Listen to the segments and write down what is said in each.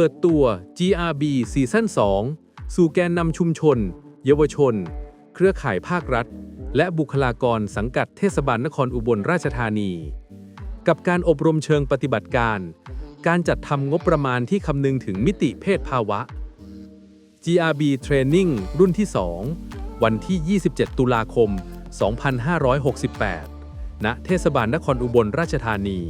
เปิดตัว GRB ซีซั่น2 สู่แกนนำชุมชน เยาวชน เครือข่ายภาครัฐ และบุคลากรสังกัดเทศบาลนครอุบลราชธานี กับการอบรมเชิงปฏิบัติการ การจัดทำงบประมาณที่คำนึงถึงมิติเพศภาวะ GRB Training รุ่นที่ 2 วันที่ 27 ตุลาคม 2568 ณ เทศบาลนครอุบลราชธานี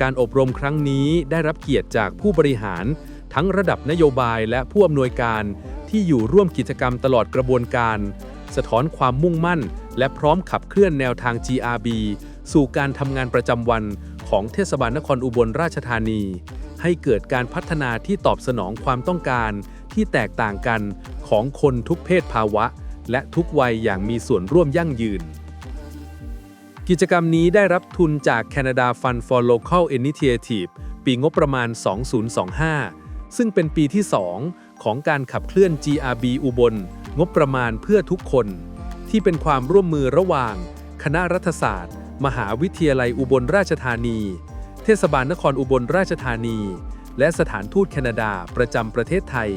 การอบรมครั้งนี้ได้รับเกียรติจากผู้บริหาร ทั้งระดับนโยบายและผู้อำนวยการที่อยู่ร่วมกิจกรรมตลอดกระบวนการ สะท้อนความมุ่งมั่น และพร้อมขับเคลื่อนแนวทาง GRB สู่การทำงานประจำวันของเทศบาลนครอุบลราชธานี ให้เกิดการพัฒนาที่ตอบสนองความต้องการที่แตกต่างกันของคนทุกเพศภาวะ และทุกวัยอย่างมีส่วนร่วมยั่งยืน กิจกรรมนี้ได้รับทุนจาก Canada Fund for Local Initiative ปีงบประมาณ 2025 ซึ่งเป็นปีที่ 2 ของการขับเคลื่อน GRB อุบล งบประมาณเพื่อทุกคน ที่เป็นความร่วมมือระหว่าง คณะรัฐศาสตร์ มหาวิทยาลัยอุบลราชธานี เทศบาลนครอุบลราชธานี และสถานทูตแคนาดาประจำประเทศไทย